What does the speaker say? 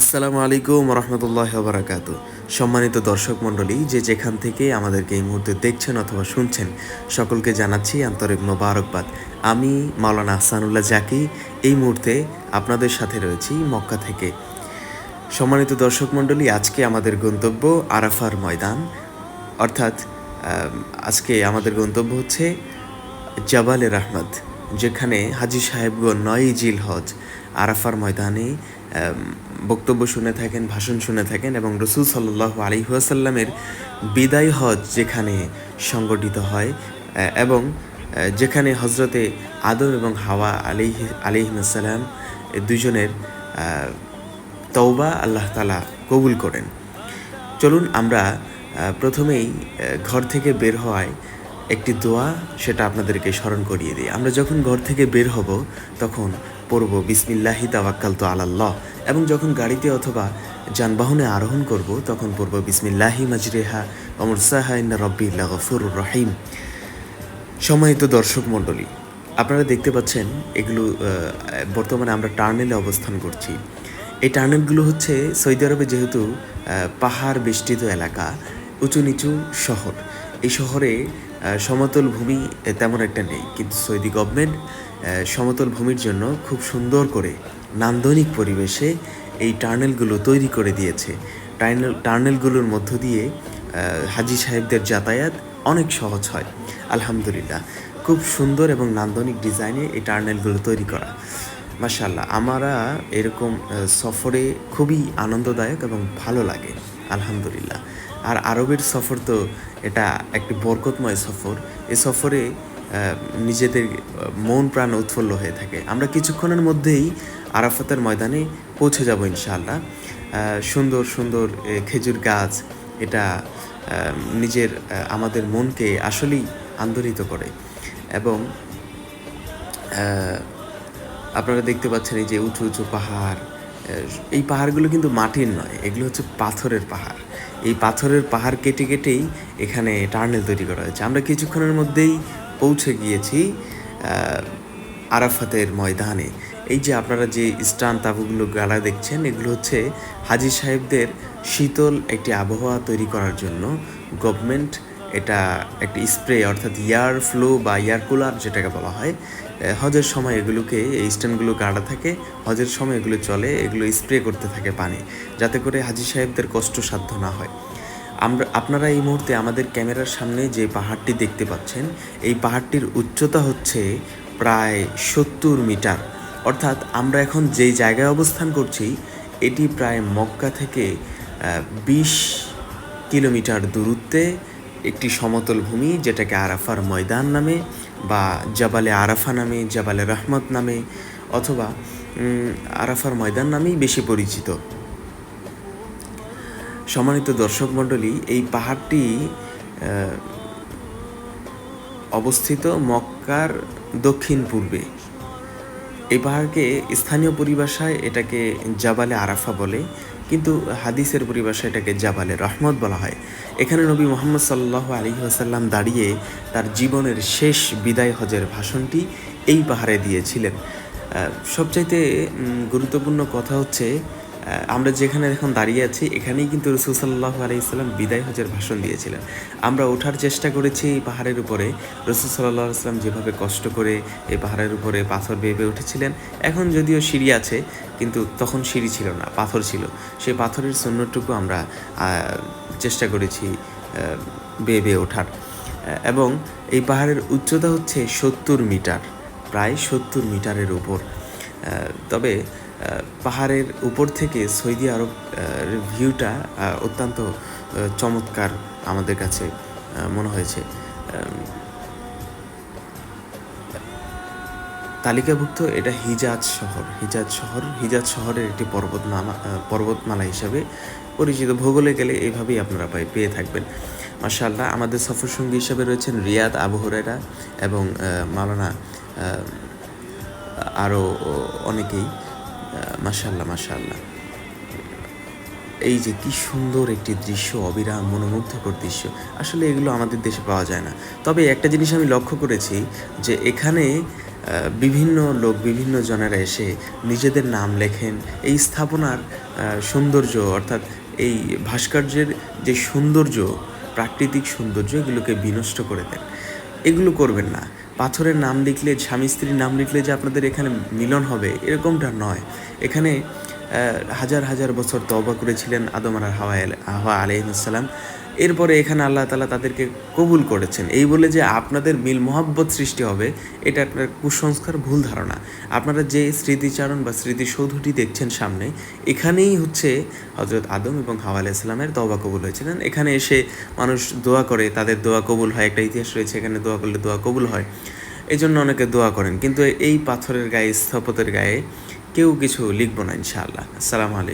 আসসালামু আলাইকুম রহমতুল্লাহ বারাকাতু সম্মানিত দর্শক মণ্ডলী, যে যেখান থেকে আমাদেরকে এই মুহূর্তে দেখছেন অথবা শুনছেন, সকলকে জানাচ্ছি আন্তরিক মোবারকবাদ। আমি মাওলানা আহসানুল্লাহ জাকি, এই মুহূর্তে আপনাদের সাথে রয়েছি মক্কা থেকে। সম্মানিত দর্শক মণ্ডলী, আজকে আমাদের গন্তব্য আরাফার ময়দান। অর্থাৎ আজকে আমাদের গন্তব্য হচ্ছে জাবালে রহমত, যেখানে হাজি সাহেবগণ নয় জিল হজ আরাফার ময়দানে বক্তব্য শুনে থাকেন, ভাষণ শুনে থাকেন এবং রসুল সাল্লাহ আলিহাসাল্লামের বিদায় হজ যেখানে সংগঠিত হয় এবং যেখানে হজরতে আদম এবং হাওয়া আলিহ আলিহিসাল্লাম দুজনের তওবা আল্লাহ তালা কবুল করেন। চলুন আমরা প্রথমেই ঘর থেকে বের হওয়ায় একটি দোয়া সেটা আপনাদেরকে স্মরণ করিয়ে দিই। আমরা যখন ঘর থেকে বের হব, তখন পড়ব, বিসমিল্লাহি তাওয়াক্কাল তো আলাল্লাহ। এবং যখন গাড়িতে অথবা যানবাহনে আরোহণ করব, তখন পড়ব, বিসমিল্লাহি মাজরেহা অমরসাহা ইন্না রব্বি গফুর রহিম। সম্মানিত দর্শক মণ্ডলী, আপনারা দেখতে পাচ্ছেন, এগুলো বর্তমানে আমরা টার্নেলে অবস্থান করছি। এই টার্নেলগুলো হচ্ছে সৌদি আরবে যেহেতু পাহাড় বেষ্টিত এলাকা, উঁচু নিচু শহর। এই শহরে সমতল ভূমি তেমন একটা নেই। কিন্তু সৌদি গভর্নমেন্ট সমতল ভূমির জন্য খুব সুন্দর করে নান্দনিক পরিবেশে এই টার্নেলগুলো তৈরি করে দিয়েছে। টার্নেল টার্নেলগুলোর মধ্য দিয়ে হাজি সাহেবদের যাতায়াত অনেক সহজ হয়, আলহামদুলিল্লাহ। খুব সুন্দর এবং নান্দনিক ডিজাইনে এই টার্নেলগুলো তৈরি করা। মাশাল্লাহ আমারা এরকম সফরে খুবই আনন্দদায়ক এবং ভালো লাগে, আলহামদুলিল্লাহ। আর আরবের সফর তো এটা একটি বরকতময় সফর। এ সফরে নিজেদের মন, প্রাণ উৎফুল্ল হয়ে থাকে। আমরা কিছুক্ষণের মধ্যেই আরাফাতের ময়দানে পৌঁছে যাব ইনশাআল্লাহ। সুন্দর সুন্দর খেজুর গাছ, এটা নিজের আমাদের মনকে আসলেই আন্দোলিত করে। এবং আপনারা দেখতে পাচ্ছেন এই যে উঁচু উঁচু পাহাড় এই পাহাড়গুলো কিন্তু মাটির নয়, এগুলো হচ্ছে পাথরের পাহাড়। এই পাথরের পাহাড় কেটে, কেটেই এখানে টার্নেল তৈরি করা হয়েছে। আমরা কিছুক্ষণের মধ্যেই পৌঁছে গিয়েছি আরাফাতের ময়দানে। এই যে আপনারা যে স্টান তাবুগুলো গালা দেখছেন, এগুলো হচ্ছে হাজি সাহেবদের শীতল একটি আবহাওয়া তৈরি করার জন্য। গভর্নমেন্ট এটা একটি স্প্রে, অর্থাৎ ইয়ার ফ্লো বা ইয়ার কুলার যেটাকে বলা হয় হজের সময় এগুলোকে, এই স্ট্যান্ডগুলো গাড়া থাকে, হজের সময় এগুলো চলে, এগুলো স্প্রে করতে থাকে পানি, যাতে করে হাজি সাহেবদের কষ্টসাধ্য না হয়। আমরা আপনারা এই মুহূর্তে আমাদের ক্যামেরার সামনে যে পাহাড়টি দেখতে পাচ্ছেন, এই পাহাড়টির উচ্চতা হচ্ছে প্রায় সত্তর মিটার। অর্থাৎ আমরা এখন যেই জায়গায় অবস্থান করছি, এটি প্রায় মক্কা থেকে বিশ কিলোমিটার দূরত্বে একটি সমতল ভূমি, যেটাকে আরাফার ময়দান নামে বা জাবালে আরাফা নামে, জাবালে রহমত নামে অথবা আরাফার ময়দান নামেই বেশি পরিচিত। সম্মানিত দর্শক মণ্ডলী, এই পাহাড়টি অবস্থিত মক্কার দক্ষিণ পূর্বে। এই পাহাড়কে স্থানীয় পরিভাষায় এটাকে জাবালে আরাফা বলে, কিন্তু হাদিসের পরিভাষায় এটাকে জাবালে রহমত বলা হয়। এখানে নবী মোহাম্মদ সাল্লাহ আলী আসাল্লাম দাঁড়িয়ে তার জীবনের শেষ বিদায় হজের ভাষণটি এই পাহাড়ে দিয়েছিলেন। সবচাইতে গুরুত্বপূর্ণ কথা হচ্ছে আমরা যেখানে এখন দাঁড়িয়ে আছি, এখানেই কিন্তু রসুল সাল্লাহ আলাইসাল্লাম বিদায় হজের ভাষণ দিয়েছিলেন। আমরা ওঠার চেষ্টা করেছি এই পাহাড়ের উপরে। রসুল সাল্লাহ আসলাম যেভাবে কষ্ট করে এই পাহাড়ের উপরে পাথর বেয়ে উঠেছিলেন, এখন যদিও সিঁড়ি আছে, কিন্তু তখন সিঁড়ি ছিল না, পাথর ছিল। সেই পাথরের সুন্নটুকু আমরা চেষ্টা করেছি বেয়ে বেয়ে ওঠার। এবং এই পাহাড়ের উচ্চতা হচ্ছে সত্তর মিটার, প্রায় সত্তর মিটারের উপর। তবে পাহাড়ের উপর থেকে সৌদি আরব ভিউটা অত্যন্ত চমৎকার আমাদের কাছে মনে হয়েছে। তালিকাভুক্ত এটা হিজাজ শহর। হিজাজ শহর, হিজাজ শহরের একটি পর্বতমালা পর্বতমালা হিসাবে পরিচিত। ভূগোলে গেলে এইভাবেই আপনারা পাই, পেয়ে থাকবেন। মাশাআল্লাহ, আমাদের সফর সঙ্গী হিসাবে রয়েছেন রিয়াদ আবহরেরা এবং মালানা আরও অনেকেই। মাশাল্লাহ মাশাল্লাহ এই যে কি সুন্দর একটি দৃশ্য, অবিরাম মনোমুগ্ধকর দৃশ্য। আসলে এগুলো আমাদের দেশে পাওয়া যায় না। তবে একটা জিনিস আমি লক্ষ্য করেছি যে এখানে বিভিন্ন লোক, বিভিন্ন জনেরা এসে নিজেদের নাম লেখেন। এই স্থাপনার সৌন্দর্য, অর্থাৎ এই ভাস্কর্যের যে সৌন্দর্য, প্রাকৃতিক সৌন্দর্য, এগুলোকে বিনষ্ট করে দেন। এগুলো করবেন না। পাথরের নাম লিখলে, স্বামী স্ত্রীর নাম লিখলে যে আপনাদের এখানে মিলন হবে, এরকমটা নয়। এখানে হাজার হাজার বছর তবা করেছিলেন আদম আর হাওয়া হাওয়া আলাইহিসসালাম এরপরে এখানে আল্লাহ তালা তাদেরকে কবুল করেছেন। এই বলে যে আপনাদের মিল মোহাব্বত সৃষ্টি হবে, এটা আপনার কুসংস্কার, ভুল ধারণা। আপনারা যে স্মৃতিচারণ বা স্মৃতিসৌধটি দেখছেন সামনে, এখানেই হচ্ছে হজরত আদম এবং হাওয়া আলাইসালামের দোয়া কবুল হয়েছিলেন। এখানে এসে মানুষ দোয়া করে, তাদের দোয়া কবুল হয়। একটা ইতিহাস রয়েছে, এখানে দোয়া করলে দোয়া কবুল হয়। এই জন্য অনেকে দোয়া করেন। কিন্তু এই পাথরের গায়ে, স্থপতের গায়ে কেউ কিছু লিখব না ইনশাআল্লাহ। আসসালামু আলাইকুম।